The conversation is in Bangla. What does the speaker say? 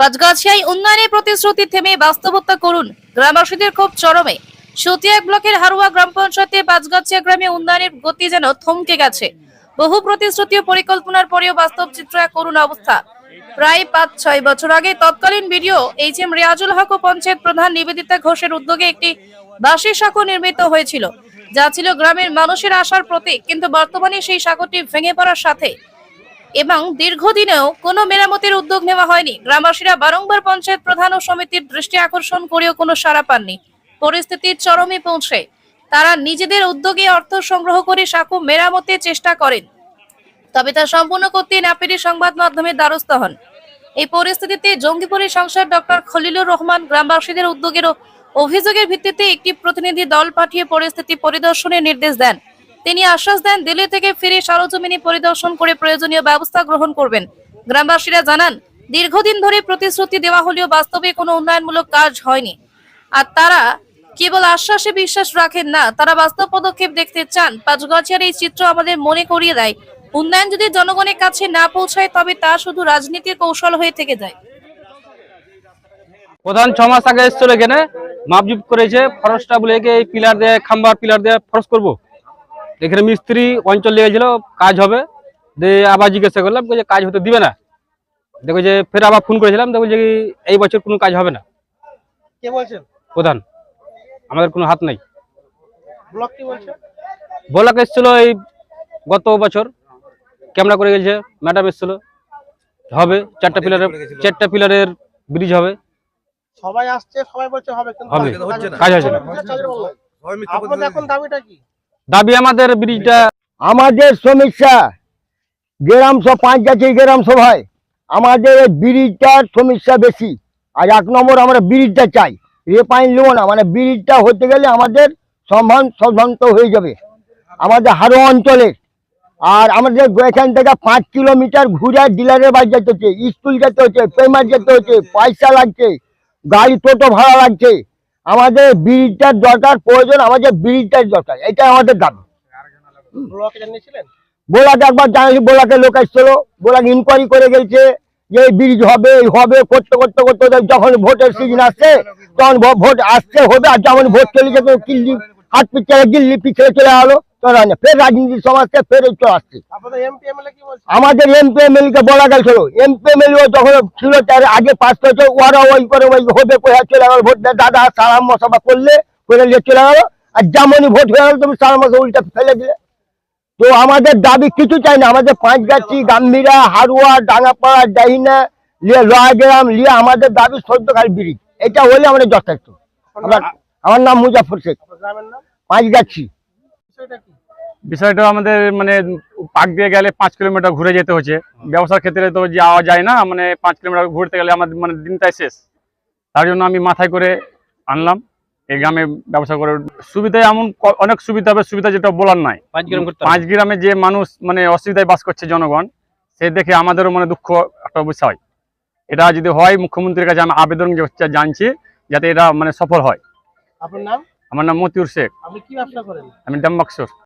পাঁচগাছিয়ায় উন্নয়নের প্রতিশ্রুতি থেমে বাস্তবতা করুন গ্রামবাসীদের খুব চরমে। সতিয়া ব্লকের হারুয়া গ্রাম পঞ্চায়েতে পাঁচগাছিয়া গ্রামে উন্নয়নের গতি যেন থমকে গেছে। বহু প্রতিশ্রুতি পরিকল্পনার পরেও বাস্তব চিত্র এক করুণ অবস্থা। প্রায় পাঁচ, ছয় বছর আগে তৎকালীন BDO H M Riazul Haque ও পঞ্চায়েত প্রধান নিবেদিতা ঘোষের উদ্যোগে একটি বাঁশি সাঁকো নির্মিত হয়েছিল। যা ছিল গ্রামের মানুষের আশার প্রতীক, কিন্তু বর্তমানে সেই সাঁকোটি ভেঙে পড়ার সাথে এবং দীর্ঘদিনেও কোনো মেরামতির উদ্যোগ নেওয়া হয়নি। গ্রামবাসীরা বারংবার পঞ্চায়েত প্রধান ও সমিতির দৃষ্টি আকর্ষণ করেও কোনো সাড়া পাননি। পরিস্থিতির চরমে পৌঁছে। তারা নিজেদের উদ্যোগে অর্থ সংগ্রহ করে সাঁকো মেরামতের চেষ্টা করেন। তবে তা সম্পূর্ণ করতে না পেরে সংবাদ মাধ্যমের দ্বারস্থ হন। এই পরিস্থিতিতে জঙ্গিপুরের সাংসদ ডক্টর খলিলুর রহমান গ্রামবাসীদের উদ্যোগের অভিযোগের ভিত্তিতে একটি প্রতিনিধি দল পাঠিয়ে পরিস্থিতি পরিদর্শনের নির্দেশ দেন। তিনি আশ্বাস দেন, দিল্লি থেকে ফিরে সরজমিনে পরিদর্শন করে প্রয়োজনীয় ব্যবস্থা গ্রহণ করবেন। গ্রামবাসীরা জানান, দীর্ঘদিন ধরে প্রতিশ্রুতি দেওয়া হলেও বাস্তবে কোনো উন্নয়নমূলক কাজ হয়নি। আর তারা কেবল আশ্বাসে বিশ্বাস রাখেন না, তারা বাস্তব পদক্ষেপ দেখতে চান। পাঁচগছিয়ার এই চিত্র আমাদের মনে করিয়ে দেয়। উন্নয়ন যদি জনগণের কাছে না পৌঁছায়, তবে তা শুধু রাজনীতির কৌশল হয়ে থেকে যায়। প্রধান ছ মাস আগে এসেছিল এখানে, মাপজুপ করেছে, ফরসটা বলে এই পিলার দিয়ে, খাম্বার পিলার দিয়ে ফরস করব। এখানে মিস্ত্রি অঞ্চল লেগে লেগেছিল কাজ হবে। দিয়ে আবার জিজ্ঞাসা করলাম যে কাজ হতে দিবে না। দেখো যে ফের আবার ফোন করেছিলাম দেখো যে এই বছর কোনো কাজ হবে না। কে বলছেন? প্রধান। আমাদের কোনো হাত নাই। ব্লক কি বলছে? বলাক এসেছিল এই গত বছর। ক্যামেরা করে গেছে ম্যাডাম এসেছিল। হবে চারটা পিলারের চারটা পিলারের ব্রিজ হবে। সবাই আসছে সবাই বলছে হবে কিন্তু হবে। কাজ হচ্ছে না। কাজ হচ্ছে না। আপনাদের এখন দাবিটা কি? দাবি আমাদের ব্রিজটা। আমাদের সমস্যা, গ্রাম সব যাচ্ছে গ্রাম সভায় আমাদের ব্রিজটার সমস্যা বেশি। আর এক নম্বর আমরা ব্রিজটা চাই। রেপাইন নেব না মানে ব্রিজটা হতে গেলে আমাদের সম্মান সম্ভ্রান্ত হয়ে যাবে। আমাদের হারো অঞ্চলের আর আমাদের এখান থেকে পাঁচ কিলোমিটার ঘুরে ডিলারের বাড়ি যেতে হচ্ছে, স্কুল যেতে হচ্ছে প্রেমার যেতে হচ্ছে, পয়সা লাগছে গাড়ি টোটো ভাড়া লাগছে। আমাদের ব্রিজটার দরকার, প্রয়োজন আমাদের ব্রিজটার দরকার, এটা আমাদের দাবি। বোলাকে একবার জানালি বোলাকে লোক আসছিল বোলাকে ইনকোয়ারি করে গেছে যে এই ব্রিজ হবে, এই হবে, করতে করতে করতে যখন ভোটের সিজন আসছে, তখন ভোট আসছে, হবে, আর যেমন ভোট চলে যেত কিল্লি হাত পিছিয়ে গিল্লি পিছিয়ে চলে গেলো তখন না। ফের রাজনীতির সমাজকে ফের বলছে আমাদের এমপি এমএলএ কে বলা গেছিল এমপি এমএলএ যখন ছিল তার আগে পাস করেছে ওরা ওই করে ওই হবে কোথায় চলে গেল ভোট দেয় দাদা সালাম মশাবা করলে করে নিয়ে চলে গেল আর যেমনই ভোট হয়ে গেল তুমি মশা উল্টা ফেলে দিলে। তো আমাদের দাবি কিছু চাই না আমাদের পাঁচগাছি গাম্ভীরা হারুয়া ডাঙ্গাপাড়া ডাহিনা লিয়ে লয়াগ্রাম লিয়ে আমাদের দাবি সদ্য খালি ব্রিজ। এটা হলে আমাদের যথেষ্ট। আমার আমার নাম মুজাফর শেখ। পাঁচগাছি। বিষয়টা আমাদের মানে পাক দিয়ে গেলে পাঁচ কিলোমিটার ঘুরে যেতে হচ্ছে। ব্যবসার ক্ষেত্রে তো যাওয়া যায় না মানে পাঁচ কিলোমিটার ঘুরতে গেলে আমাদের মানে দিনটাই শেষ। তার জন্য আমি মাথায় করে আনলাম এই গ্রামে ব্যবসা করে সুবিধা এমন ক- অনেক সুবিধা হবে সুবিধা যেটা বলার নাই। পাঁচ গ্রামে যে মানুষ মানে অসুবিধায় বাস করছে জনগণ সে দেখে আমাদেরও মানে দুঃখ একটা বিষয় এটা যদি হয় মুখ্যমন্ত্রীর কাছে আমি আবেদন জানছি যাতে এটা মানে সফল হয়। আপনার নাম? আমার নাম মতিউর শেখ। আপনি কি ব্যবসা করেন? আমি ডাম্বাক্সর।